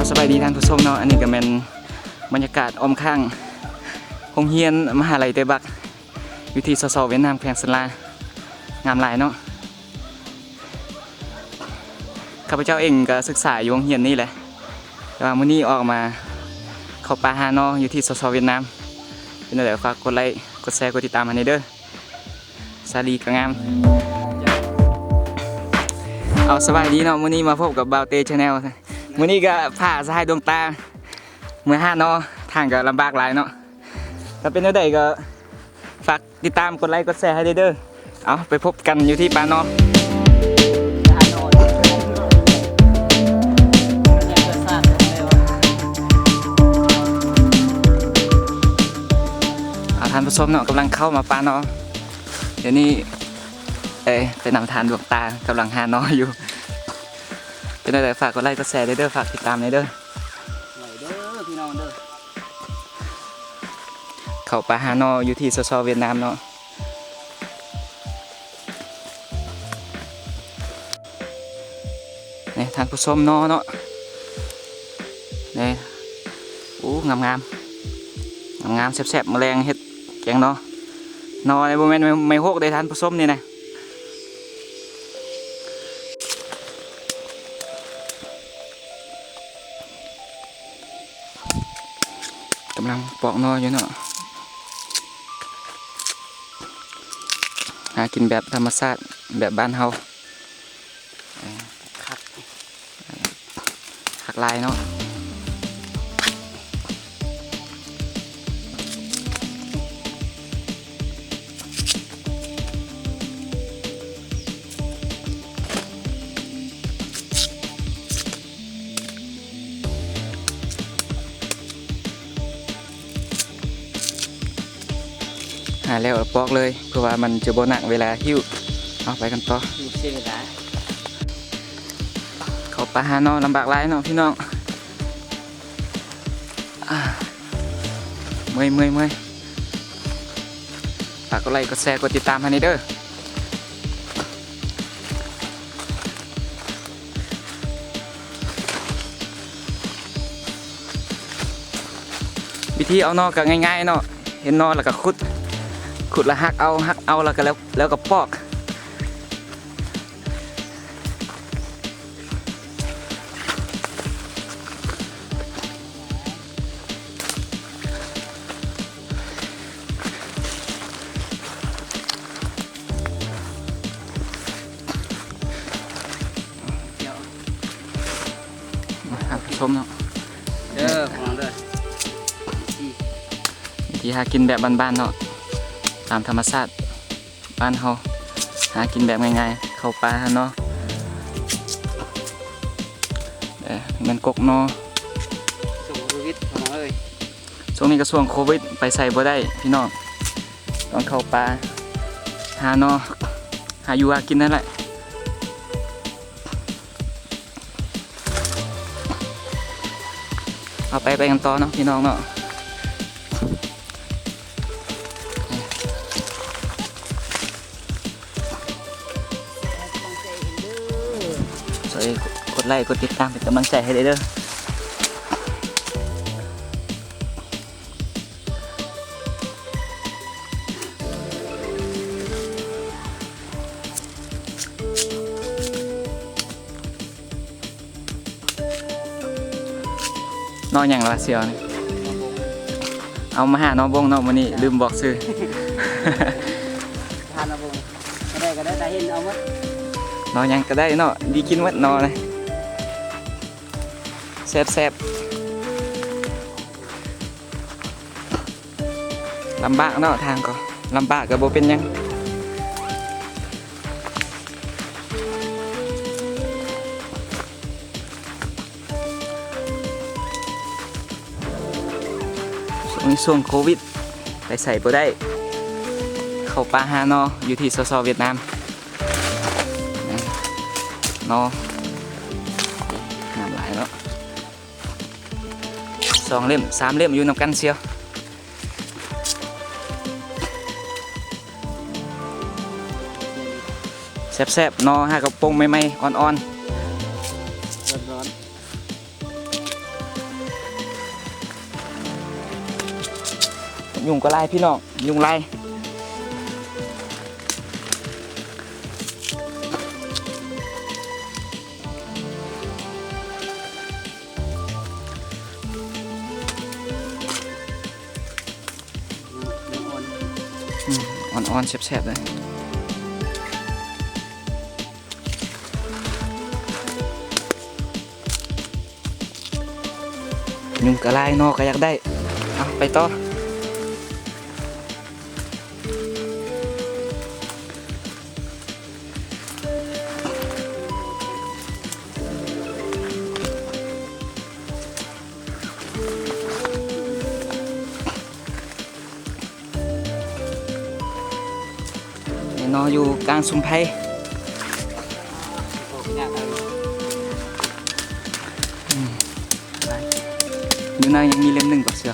เอาสบายดีท่านผู้ชมเนาะอันนี้ก็เป็นบรรยากาศอ้อมข้างโรงเรียนมหาลัยเตบักอยู่ที่สสเวียดนามแขวงสลางามหลายเนาะข้าพเจ้าเองก็ศึกษาอยู่โรงเรียนนี่แหละแต่ว่ามื้อนี้ออกมาเข้าป่าหาเนาะอยู่ที่สสเวียดนามเป็นอะไรฝากกดไลค์กดแชร์กดติดตามให้เด้อสาลีก็งามเอาสบายดีเนาะมื้อนี้มาพบกับบาวเตชาแนล มื้อนี้ก็ผ่าสายดวงตาเมื่อห้าเนาะทางก็ลำบากหลายเนาะถ้าเป็นจั่งใดก็ฝากติดตามกดไลค์กดแชร์ให้เด้อเอาไปพบกันอยู่ที่ป่าเนาะอาท่านผู้ชมเนาะกำลังเข้ามาปาเนาะเดี๋ยวนี้เอ้ไปนำทานดวงตากำลังหาเนาะอยู่ เป็นอะไรฝากกดไลค์กดแชร์เด้อฝากติดตามเด้อเด้อพี่น้องเด้อเขาปาฮานออยู่ที่สสเวียดนามเนาะนี่ทานผู้ชมเนอเนาะนี่อู้งามงามงามงามๆแซ่บๆแมลงเฮ็ดแกงเนาะนอในโมเมนต์ไม่หกได้ทานผู้ชมนี่นะ ปอกนออยู่เนาะหากินแบบธรรมชาติแบบบ้านเฮาเอ่อคักหักลายเนาะ แล้วปอกเลย เพื่อว่ามันจะบ่หนักเวลาหิ้วเอาไปกันต่ออยู่เสียงดาเขาปลาหาเนาะลำบากหลายเนาะพี่น้องอ่าเมื่อยเมื่อยเมื่อยฝากกดไลค์กดแชร์กดติดตามให้นี่เด้อวิธีเอานอกก็ง่ายๆเนาะเห็นนอแล้วก็ขุด ขุดแล้วหักเอาหักเอาแล้วก็แล้วแล้วก็ปอกครับชมเนาะเด้อพี่น้องเด้อที่หากินแบบบ้านๆเนาะ ตามธรรมชาติบ้านเฮาหากินแบบง่ายๆเข้าป่าเนาะเอ้เงินกกเนาะส่งชีวิตพี่น้องเอ้ยช่วงนี้ก็ช่วงโควิดไปใส่บ่ได้พี่น้องต้องเข้าป่าหาเนาะหาอยู่หากินนั่นแหละเอาไปไปกันต่อเนาะพี่น้องเนาะ กดไลค์กดติดตามเป็นกำลังใจให้เลยเด้อน้องอย่างละเสียวนี่เอามาหาน้องบงเนาะวันนี้ลืมบอกซื้อ ทานเอาบ่ก็ได้ก็ได้แต่เห็นเอาหมด นอนยังก็ได้เนาะดีกินวัดนอนเลยแซ่บแซ่บลำบากเนาะทางก็ลำบากก็บ่เป็นยังช่วงนี้ช่วงโควิด ไปใส่บ่ได้ เข้าป่าหานาะอยู่ที่สสเวียดนาม นาะน้ำไหลเนาะสองเล่มสามเล่มอยู่นำกันเชียวแซ่บๆนอห้กระโปรม่ไม่ๆอ่อนยุงก็ไล่พี่น้องยุงไล่ อ่อนๆแซ่บๆเลยยุงกระไล่นอกก็อยากได้ เอาไปต่อ นี่เนออยู่กลางสุมไพรโอ้ยยากเลยอยู่นั่งยังมีเล่มหนึ่งกับเสือ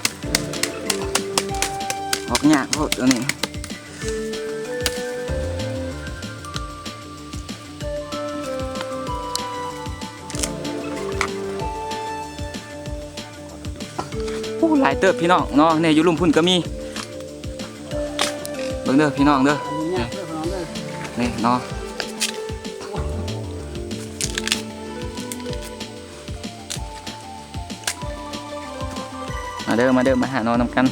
ออกหยากโคตรตัวนี้โอ้หลายเติบพี่น้องเนาะเนี่ยอยู่ลุมพุ่นก็มีเบิ่งเด้อพี่น้องเด้อ นี่เนาะมาเด้อมาเด้อมาหานอนนำกัน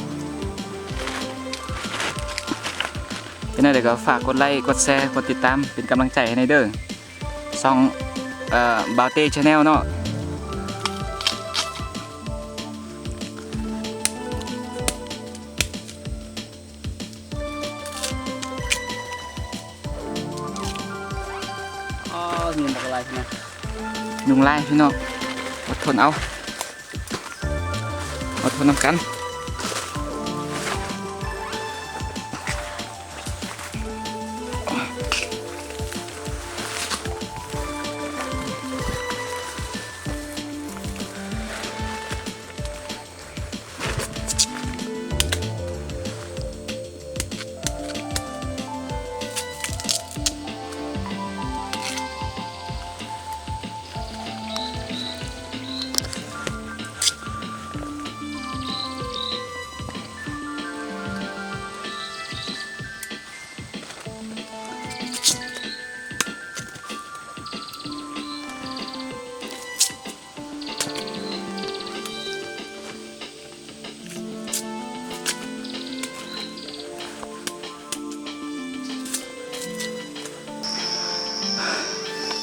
เป็นไงเดี๋ยวก็ฝากกดไลค์กดแชร์กดติดตามเป็นกำลังใจให้ในเด้อซองเอ่อบาวเต้ชาแนลเนาะ นะไรใช่ไหมยุงไล่พี่น้องอดทนเอาอดทนนำกัน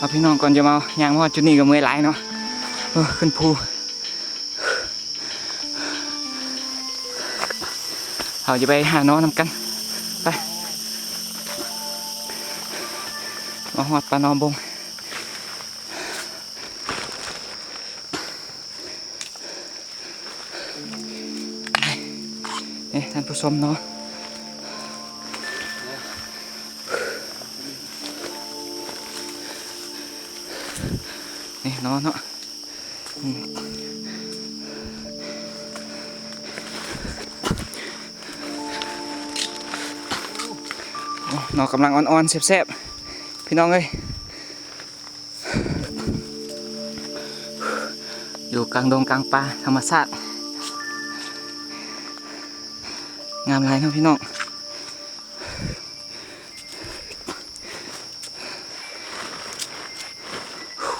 เอาพี่น้องก่อนจะมาย่างเพราะว่าจุดนี้ก็เมื่อยหลเนาะเออขึ้นภูเราจะไปหาน้องนำกัน ไปมาหอดปลานอมบงนี่ท่านผู้ชมเนาะ นี่นอนเนาะนอกำลังอ่อนๆแซ่บๆพี่น้องเอ้ยอยู่กลางดงกลางป่าธรรมชาติงามหลายเนาะพี่น้อง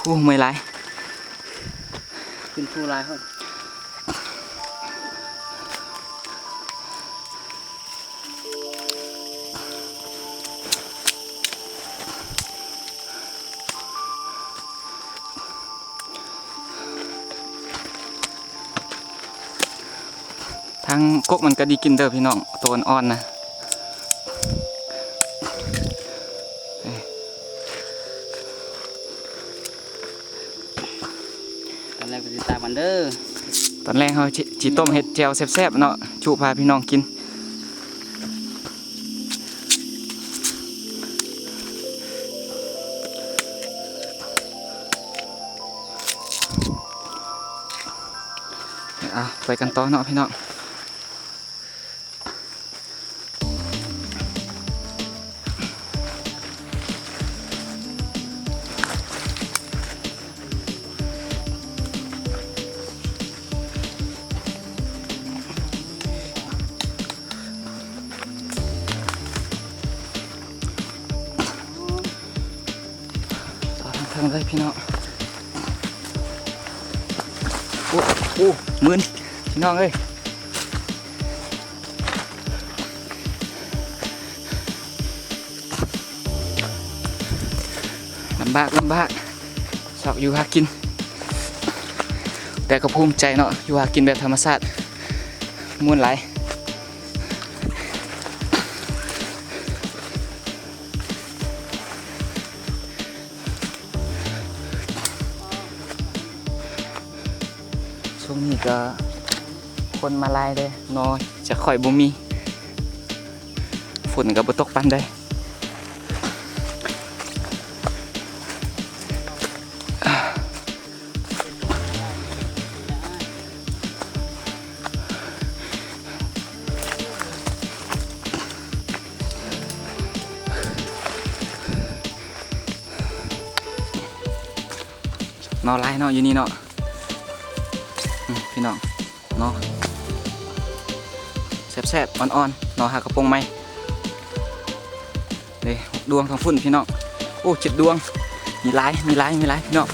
โอ้ไม่ไร ขึ้นผู้ลายเขาทางกกมันก็ดีกินเด้อพี่น้องตัวอ่อนๆนะ เด้อตอนแรกเขาจีต้มเห็ดแจวแซ่บๆเนาะชูพาพี่น้องกิน อะไปกันต่อเนาะพี่น้อง มืนน้องเอ้ยลำบากลำบากชอบอยู่หากิน แต่ก็ภูมิใจเนาะอยู่หากินแบบธรรมชาติม่วนหล ช่วงนี้ก็คนมาลายเลยน้อยจะค่อยบ่มีฝนก็บ่ตกปานใดนอหลายเนาะอยู่นี่เนาะ พี่น้องเนาะแซ่บๆอ่อนๆเนาะหากระโปรงไหมเด้ดวงทางฝุ่นพี่น้องโอ้เจ็ดดวงมีลายมีลายมีลายพี่น้อง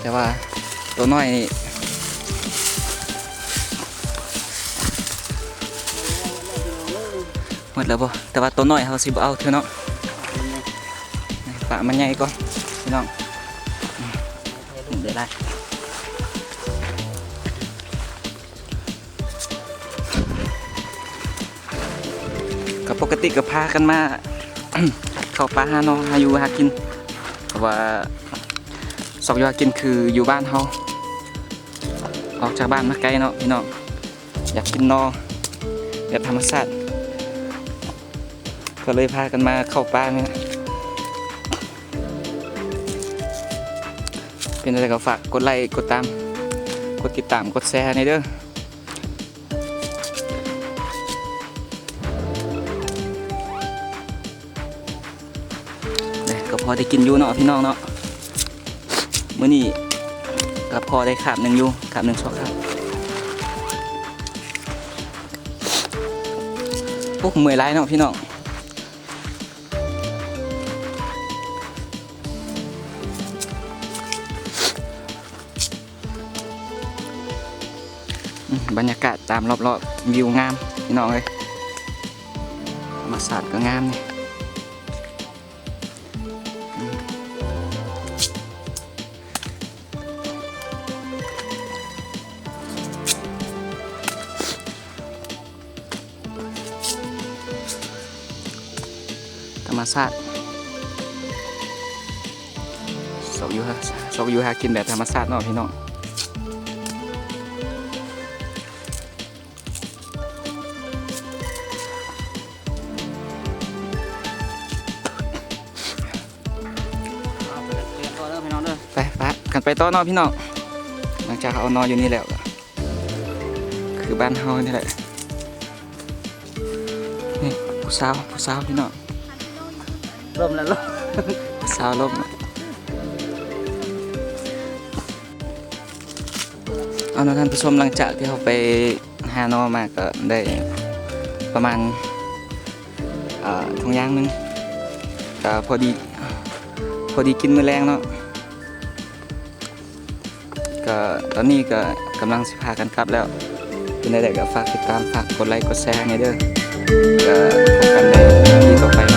แต่ว่าตัวน้อยนี่หมดแล้วบ่แต่ว่าตัวน้อยเขาสิบ่เอาเถอะเนาะฝากมันใหญ่ก่อนพี่น้องเดี๋ยวได้ก็ปกติก็พากันมา เข้าป่าหาเนาะหาอยู่หากินเพราะว่าสอกอยากินคืออยู่บ้านเฮาออกจากบ้านมาไกลเนาะพี่น้องอยากกินนอแบบธรรมชาติก็เลยพากันมาเข้าป่าเนี่ย เป็นอะไรก็ฝากกดไลค์กดตาม กดติดตามกดแชร์ในเด้อก็พอได้กินอยู่เนาะพี่น้องเนาะมื้อนี้ก็พอได้ขาบหนึ่งอยู่ขาบหนึ่งสองครับโอ้เมื่อยไรเนาะพี่น้อง รรยากาศตามรอบๆวิวงามพี่น้องเลยธรรมศาสตร์ก็งามนี่ธรรมชาติสกอยู่ฮะสกอยู่หากินแบบธรรมชาติเนาะพี่น้อง ไปกันไปต่อเนาะพี่น้องหลังจากเขาเอานอนอยู่นี่แล้วก็คือบ้านเฮานี่แหละนี่ผู้สาวผู้สาวพี่น้องร่มแล้วร่มผู้สาวลมเอาเนาะท่านผู้ชมหลังจากที่เขาไปหานอมาก็ได้ประมาณเอ่อทงยางหนึงก็พอดีพอดีกินมื้อแรงเนาะ็ตอนนี้ก็กำลังสิพากันกลับแล้วเป็นได้ก็ฝากติดตามฝากกดไลค์กดแชร์ให้เด้อก็พบกันในวีดีโอต่อไป